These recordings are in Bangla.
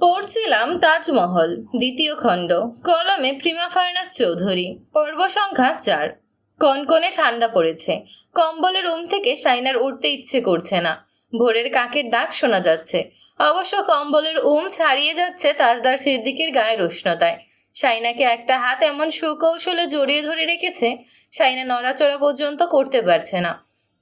পড়ছিলাম তাজমহল, দ্বিতীয় খণ্ড। কলমে প্রিমা ফার্নাস চৌধুরী, পর্ব সংখ্যা চার। কনকনে ঠান্ডা পড়েছে। কম্বলের রুম থেকে সাইনার উঠতে ইচ্ছে করছে না। ভোরের কাকের ডাক শোনা যাচ্ছে। অবশ্য কম্বলের উম ছাড়িয়ে যাচ্ছে তাজদার সিদ্দিকের গায়ের উষ্ণতায়। সাইনাকে একটা হাত এমন সুকৌশলে জড়িয়ে ধরে রেখেছে সাইনা নড়াচড়া পর্যন্ত করতে পারছে না।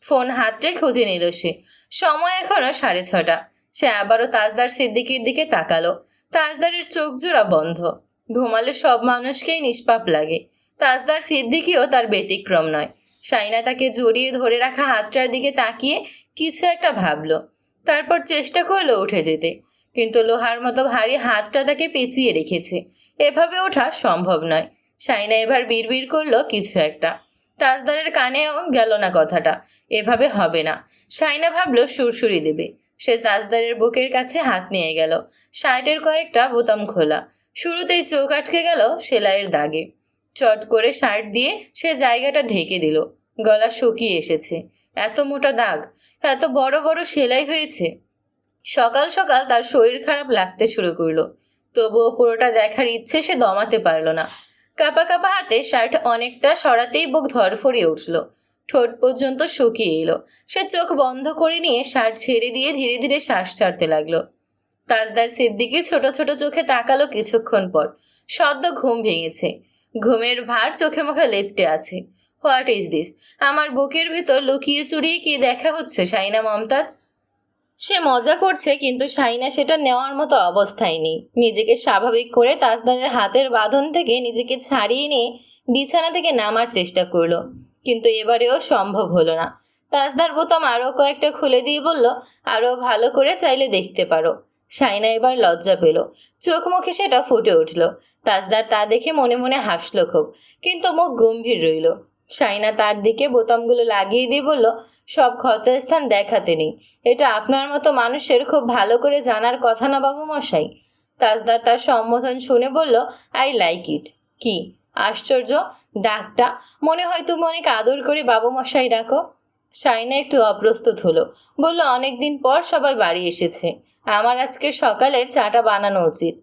ফোন হাতটে খুঁজে নিল সে। সময় এখনও সাড়ে ছটা। সে আবারও তাজদার সিদ্দিকির দিকে তাকালো। তাজদারের চোখ জোড়া বন্ধ। ঘুমালে সব মানুষকেই নিষ্পাপ লাগে। তাজদার সিদ্দিকিও তার ব্যতিক্রম নয়। সাইনা তাকে জড়িয়ে ধরে রাখা হাতটার দিকে তাকিয়ে কিছু একটা ভাবল। তারপর চেষ্টা করল উঠে যেতে। কিন্তু লোহার মতো ভারী হাতটা তাকে পেঁচিয়ে রেখেছে। এভাবে ওঠা সম্ভব নয়। সাইনা এবার বিড়বিড় করল কিছু একটা। তাজদারের কানেও গেল না কথাটা। এভাবে হবে না। সাইনা ভাবলো সুরসুরি দেবে। সে তাজদারের বুকের কাছে হাত নিয়ে গেল। শার্টের কয়েকটা বোতাম খোলা। শুরুতেই চোখ আটকে গেল সেলাইয়ের দাগে। চট করে শার্ট দিয়ে সে জায়গাটা ঢেকে দিল। গলা শুকিয়ে এসেছে। এত মোটা দাগ, এত বড় বড় সেলাই হয়েছে। সকাল সকাল তার শরীর খারাপ লাগতে শুরু করল। তবুও পুরোটা দেখার ইচ্ছে সে দমাতে পারল না। কাপা কাপা হাতে শার্ট অনেকটা সরাতেই বুক ধরফরিয়ে উঠল। ঠোঁট পর্যন্ত শুকিয়ে এলো। সে চোখ বন্ধ করে নিয়ে শার্ট ছেড়ে দিয়ে ধীরে ধীরে শ্বাস ছাড়তে লাগল। তাজদার সিদ্দিকি ছোট ছোট চোখে তাকালো কিছুক্ষণ পর। সদ্য ঘুম ভেঙেছে। ঘুমের ভার চোখে মুখে লেপটে আছে। What is this? আমার বুকের ভেতর লুকিয়ে চুরিয়ে কি দেখা হচ্ছে সাইনা মমতাজ? সে মজা করছে, কিন্তু সাইনা সেটা নেওয়ার মতো অবস্থায় নেই। নিজেকে স্বাভাবিক করে তাজদারের হাতের বাঁধন থেকে নিজেকে ছাড়িয়ে নিয়ে বিছানা থেকে নামার চেষ্টা করল। কিন্তু এবারেও সম্ভব হলো না। তাজদার বোতাম আরও কয়েকটা খুলে দিয়ে বলল আরও ভালো করে চাইলে দেখতে পারো। সাইনা এবার লজ্জা পেল। চোখ মুখে সেটা ফুটে উঠল। তাজদার তা দেখে মনে মনে হাসলো খুব, কিন্তু মুখ গম্ভীর রইল। সাইনা তার দিকে বোতামগুলো লাগিয়ে দিয়ে বলল, সব ক্ষতস্থান দেখাতে নেই। এটা আপনার মতো মানুষের খুব ভালো করে জানার কথা না বাবু মশাই? তাজদার তার সম্বোধন শুনে বলল আই লাইক ইট কি? আশ্চর্য, ডাকটা। মনে হয় তুমি অনেক আদর করে বাবু মশাই ডাকো। সাইনা একটু অপ্রস্তুত হলো। বলল, অনেকদিন পর সবাই বাড়ি এসেছে। আমার আজকে সকালের চাটা বানানো উচিত।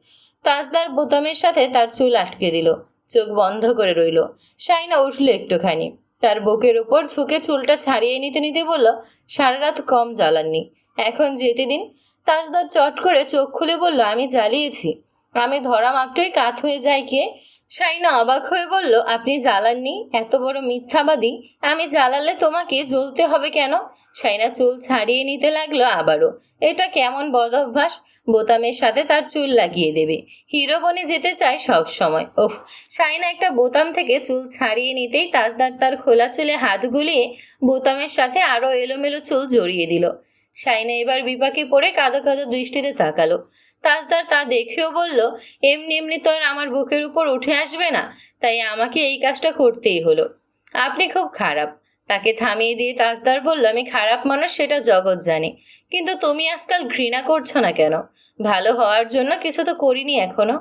তাজদার বোতামের সাথে তার চুল আটকে দিল। চোখ বন্ধ করে রইল। সাইনা উঠল একটুখানি। তার বুকের উপর ঝুঁকে চুলটা ছাড়িয়ে নিতে নিতে বলল, সারা রাত কম জ্বালাননি। এখন যেতে দিন। তাজদার চট করে চোখ খুলে বলল, আমি জ্বালিয়েছি। আমি ধরা মাত্রই কাত হয়ে যায় কে? সাইনা অবাক হয়ে বলল, আপনি জ্বালাননি? এত বড় মিথ্যাবাদী। আমি জ্বালালে তোমাকে জ্বলতে হবে কেন? সাইনা চুল ছাড়িয়ে নিতে লাগল আবারও। এটা কেমন বদ অভ্যাস? বোতামের সাথে তার চুল লাগিয়ে দেবে। হিরো বনে যেতে চায় সব সময়। ওফ সাইনা একটা বোতাম থেকে চুল ছাড়িয়ে নিতেই তাজদার তার খোলা চুলে হাত গুলিয়ে বোতামের সাথে আরও এলোমেলো চুল জড়িয়ে দিল। সাইনা এবার বিপাকে পড়ে কাঁদো কাঁদো দৃষ্টিতে তাকালো। তাজদার তা দেখেও বলল, এমনি এমনি তো আর আমার বুকের উপর উঠে আসবে না। তাই আমাকে এই কাজটা করতেই হলো। আপনি খুব খারাপ। তাকে থামিয়ে দিয়ে তাজদার বলল, আমি খারাপ মানুষ, সেটা জগৎ জানে। কিন্তু তুমি আজকাল ঘৃণা করছ না কেন? ভালো হওয়ার জন্য কিছু তো করিনি এখনও।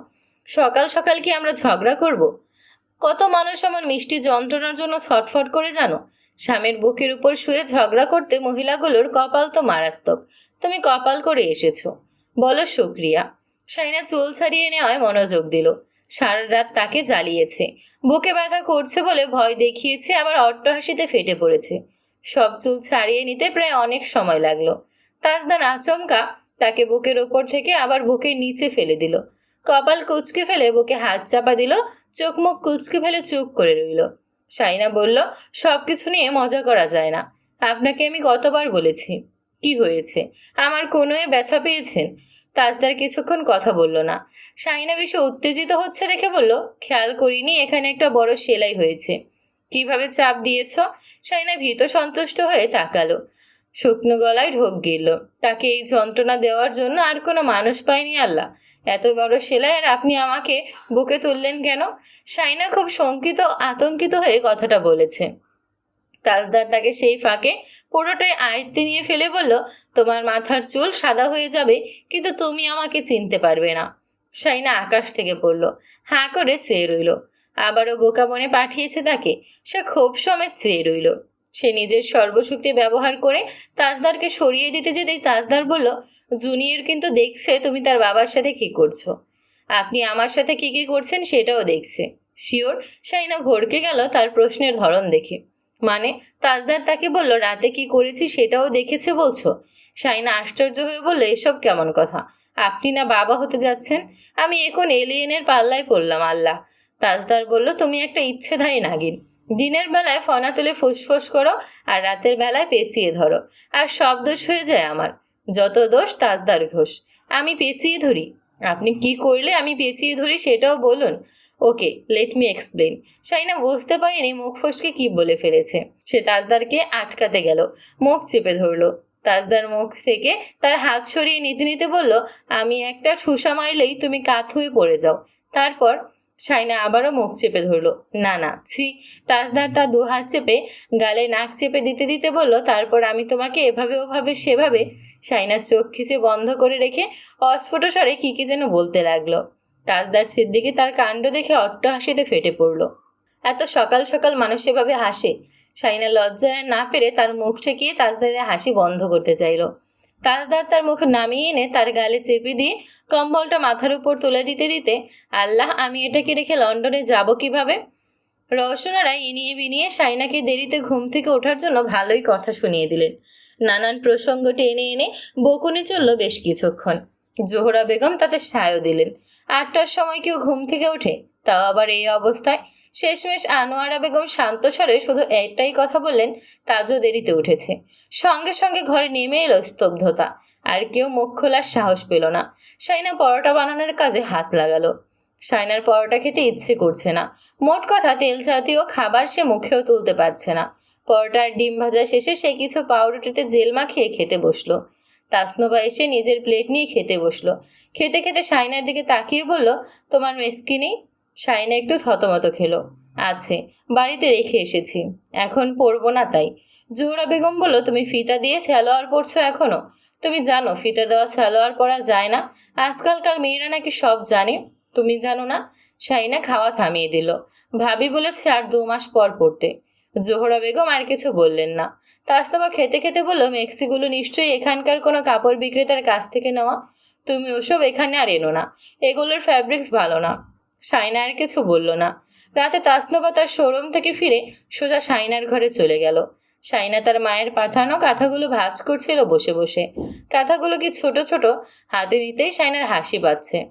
সকাল সকাল কি আমরা ঝগড়া করব? কত মানুষ এমন মিষ্টি যন্ত্রণার জন্য ছটফট করে জানো? স্বামীর বুকের উপর শুয়ে ঝগড়া করতে মহিলাগুলোর কপাল তো মারাত্মক। তুমি কপাল করে এসেছ। বলো শুক্রিয়া সাইনা চুল ছাড়িয়ে নেওয়ায় মনোযোগ দিল। সারা রাত তাকে জ্বালিয়েছে। বুকে ব্যথা করছে বলে ভয় দেখিয়েছে, আবার অট্টহাসিতে ফেটে পড়েছে। সব চুল ছাড়িয়ে নিতে প্রায় অনেক সময় লাগল। তাজদান আচমকা তাকে বুকের ওপর থেকে আবার বুকের নিচে ফেলে দিল। কপাল কুচকে ফেলে বুকে হাত চাপা দিল, চোখ মুখ কুচকে ফেলে চুপ করে রইল। সাইনা বলল সব কিছু নিয়ে মজা করা যায় না। আপনাকে আমি কতবার বলেছি। কি হয়েছে। আমার কোনোই ব্যথা পেয়েছেন তাজদার কিছুক্ষণ কথা বলল না। সাইনা বেশি উত্তেজিত হচ্ছে দেখে বলল, খেয়াল করিনি, এখানে একটা বড় সেলাই হয়েছে। কীভাবে চাপ দিয়েছ? সাইনা ভীত সন্তুষ্ট হয়ে তাকালো। শুকনো গলায় ঢোক গেল। তাকে এই যন্ত্রণা দেওয়ার জন্য আর কোনো মানুষ পায়নি, আল্লাহ। এত বড় সেলাই আর আপনি আমাকে বুকে তুললেন কেন? সাইনা খুব শঙ্কিত, আতঙ্কিত হয়ে কথাটা বলেছে। তাজদার তাকে সেই ফাঁকে পুরোটাই আয়ত্তে নিয়ে ফেলে বলল, তোমার মাথার চুল সাদা হয়ে যাবে, কিন্তু তুমি আমাকে চিনতে পারবে না। সাইনা আকাশ থেকে পড়ল, হাঁ করে চেয়ে রইল। আবারও বোকা বনে পাঠিয়েছে তাকে, সে ক্ষোভ সমেত চেয়ে রইল। সে নিজের সর্বশক্তি ব্যবহার করে তাজদারকে সরিয়ে দিতে যেতেই তাজদার বলল, জুনিয়র কিন্তু দেখছে তুমি তার বাবার সাথে কি করছ। আপনি আমার সাথে কি কি করছেন সেটাও দেখছে। শিওর সাইনা ভরকে গেল তার প্রশ্নের ধরন দেখে। মানে তাজদার তাকে বলল, রাতে কি করেছি সেটাও দেখেছে বলছো? সাইনা আশ্চর্য হয়ে বলল, এসব কেমন কথা? আপনি না বাবা হতে যাচ্ছেন? আমি এখন এলিয়েনের পাল্লায় পড়লাম, আল্লাহ। তাজদার বলল, তুমি একটা ইচ্ছেধারী নাগিন। দিনের বেলায় ফনা তুলে ফুসফুস করো আর রাতের বেলায় পেঁচিয়ে ধরো, আর সব দোষ হয়ে যায় আমার। যত দোষ তাজদার ঘোষ। আমি পেঁচিয়ে ধরি। আপনি কি করলে আমি পেঁচিয়ে ধরি সেটাও বলুন। Okay let me explain Saina বুঝতে পারিনি মুখ ফসকে কি বলে ফেলেছে। সে তাজদারকে আটকাতে গেল, মুখ চেপে ধরলো। তাজদার মুখ থেকে তার হাত সরিয়ে নিতে নিতে বলল, আমি একটা ঠুসা মারলেই তুমি কাত হয়ে পড়ে যাও। তারপর সাইনা আবারও মুখ চেপে ধরলো, না না, ছি। তাজদার তার দু হাত চেপে গালে নাক চেপে দিতে দিতে বলল, তারপর আমি তোমাকে এভাবে, ওভাবে, সেভাবে? সাইনার চোখ খিচে বন্ধ করে রেখে অস্ফুট স্বরে কী কী যেন বলতে লাগল। তাজদার সিদ্দিকি তার কাণ্ড দেখে অট্ট হাসিতে ফেটে পড়ল। এত সকাল সকাল মানুষ সেভাবে হাসে। সাইনা লজ্জায় না পেরে তার মুখ ঠেকিয়ে তাজদারের হাসি বন্ধ করতে চাইলো। তাজদার তার মুখ নামিয়ে এনে তার গালে চেপে দিয়ে কম্বলটা মাথার উপর তুলে দিতে দিতে, আল্লাহ, আমি এটাকে রেখে লন্ডনে যাব কীভাবে? রওশনারা ইনিয়ে বিনিয়ে সাইনাকে দেরিতে ঘুম থেকে ওঠার জন্য ভালোই কথা শুনিয়ে দিলেন। নানান প্রসঙ্গ টেনে এনে বকুনি চলল বেশ কিছুক্ষণ। জোহরা বেগম তাতে সায়ও দিলেন। আটটার সময় কেউ ঘুম থেকে ওঠে, তাও আবার এই অবস্থায়। শেষমেশ আনোয়ারা বেগম শান্ত স্বরে শুধু একটাই কথা বললেন, তাজও দেরিতে উঠেছে। সঙ্গে সঙ্গে ঘরে নেমে এলো স্তব্ধতা, আর কেউ মুখ খোলার সাহস পেল না। সাইনা পরোটা বানানোর কাজে হাত লাগালো। সাইনার পরোটা খেতে ইচ্ছে করছে না। মোট কথা তেল জাতীয় খাবার সে মুখেও তুলতে পারছে না। পরোটার ডিম ভাজা শেষে সে কিছু পাউরুটিতে জেল মাখিয়ে খেতে বসল। তাসনোবা এসে নিজের প্লেট নিয়ে খেতে বসল। খেতে খেতে সাইনার দিকে তাকিয়ে বলল, তোমার মেসকি নেই সাইনা একটু থতমত খেলো। আছে, বাড়িতে রেখে এসেছি। এখন পরবো না তাই। জোহরা বেগম বলল, তুমি ফিতা দিয়ে সালোয়ার পরছো এখনও? তুমি জানো, ফিতা দেওয়া সালোয়ার পরা যায় না। আজকালকার মেয়েরা নাকি সব জানে। তুমি জানো না? সাইনা খাওয়া থামিয়ে দিল। ভাবি বলেছে, আর দু মাস পর পড়তে। জোহরা বেগম আর কিছু বললেন না। তাস্তবা খেতে খেতে বলল, মেক্সিগুলো নিশ্চয়ই এখানকার কোনো কাপড় বিক্রেতার কাছ থেকে নেওয়া। তুমি ওসব এখানে আর এনো না। এগুলোর ফ্যাব্রিক্স ভালো না। সাইনা আর কিছু বলল না। রাতে তাসনোবা তার শোরুম থেকে ফিরে সোজা সাইনার ঘরে চলে গেল। সাইনা তার মায়ের পাঠানো কাঁথাগুলো ভাজ করছিল বসে বসে। কাঁথাগুলো কি ছোট ছোট? হাতে নিতেই সাইনার হাসি পাচ্ছে।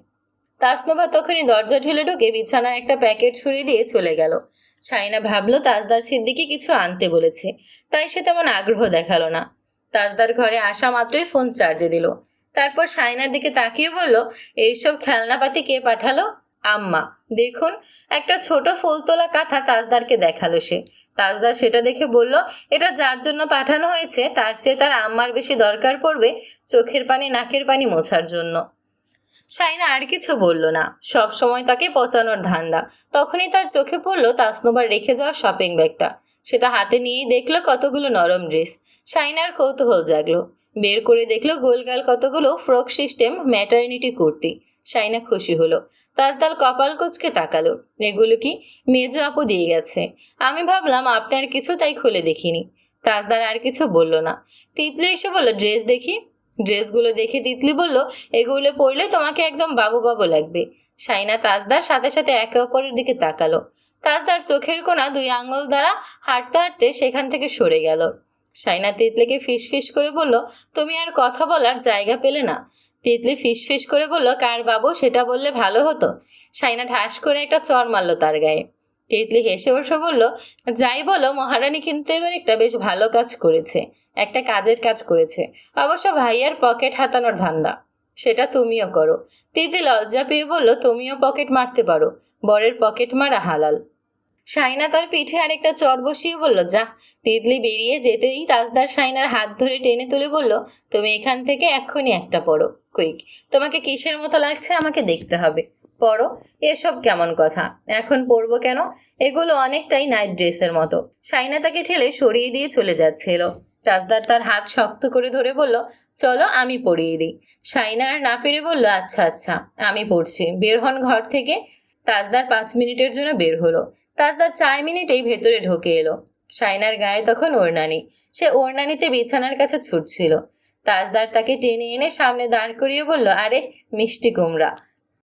তাসনোভা তখনই দরজা ঢেলে ঢুকে বিছানার একটা প্যাকেট ছুড়ে দিয়ে চলে গেল। সাইনা ভাবলো, তাজদার সিদ্দিকে কিছু আনতে বলেছে। তাই সে তেমন আগ্রহ দেখাল না। তাজদার ঘরে আসা মাত্রই ফোন চার্জে দিল। তারপর সাইনার দিকে তাকিয়ে বলল, এইসব খেলনাপাতি কে পাঠালো? আম্মা, দেখুন, একটা ছোট ফুল তোলা কাঁথা তাজদারকে দেখাল সে। তাজদার সেটা দেখে বলল, এটা যার জন্য পাঠানো হয়েছে, তার চেয়ে তার আম্মার বেশি দরকার পড়বে চোখের পানি, নাকের পানি মোছার জন্য। সাইনা আর কিছু বলল না। সব সময় তাকে পচানোর ধান্দা। তখনই তার চোখে পড়ল তাসনোবার রেখে যাওয়া শপিং ব্যাগটা সেটা হাতে নিয়েই দেখল কতগুলো নরম ড্রেস সাইনার কৌতূহল জাগলো। বের করে দেখল গোলগাল কতগুলো frock system maternity kurti. Saina খুশি হলো। তাজদাল কপাল কুচকে তাকালো। এগুলো কি মেজো আপু দিয়ে গেছে? আমি ভাবলাম আপনার কিছু তাই খুলে দেখিনি। তাজদার আর কিছু বলল না। তিতলি এসে বলল ড্রেস দেখি? ড্রেসগুলো দেখে তিতলি বলল, এগুলো পরলে তোমাকে একদম বাবু বাবু লাগবে। সাইনা তাজদার সাথে সাথে একে অপরের দিকে তাকালো। তাজদার চোখের কোনা দুই আঙুল দ্বারা হাঁটতে হাঁটতে সেখান থেকে সরে গেল। সাইনা তিতলিকে ফিস করে বলল, তুমি আর কথা বলার জায়গা পেলে না। তিতলি ফিস করে বলল, কার বাবু? সেটা বললে ভালো হতো। সাইনা ঠাস করে একটা চর মারল তার গায়ে। তিতলি হেসে বসে বলল, যাই বলো, মহারানী কিন্তু এবার একটা বেশ ভালো কাজ করেছে, একটা কাজের কাজ করেছে। অবশ্য ভাইয়ার পকেট হাতানোর ধান্দা। সেটা তুমিও করো। তিতলি লজ্জা পেয়ে বলল, তুমিও পকেট মারতে পারো, বরের পকেট মারা হালাল। সাইনা তার পিঠে আরেকটা চর বসিয়ে বলল, যা। তিতলি বেরিয়ে যেতেই তাজদার সাইনার হাত ধরে টেনে তুলে বলল, তুমি এখান থেকে এক্ষুনি একটা পড়ো, কুইক। তোমাকে কিসের মতো লাগছে আমাকে দেখতে হবে? পড়ো এসব কেমন কথা? এখন পরবো কেন? এগুলো অনেকটাই নাইট ড্রেসের মতো। সাইনা তাকে ঠেলে সরিয়ে দিয়ে চলে যাচ্ছিল। তাজদার তার হাত শক্ত করে ধরে বলল, চলো, আমি পরিয়ে দিই। সাইনা আর না পেরে বলল আচ্ছা আচ্ছা আমি পড়ছি বের হন ঘর থেকে। তাজদার পাঁচ মিনিটের জন্য বের হলো। তাজদার চার মিনিটেই ভেতরে ঢোকে এলো। সাইনার গায়ে তখন ওড়নানি। সে ওড়নানিতে বিছানার কাছে ছুটছিল। তাজদার তাকে টেনে এনে সামনে দাঁড় করিয়ে বলল, আরে, মিষ্টি কুমড়া।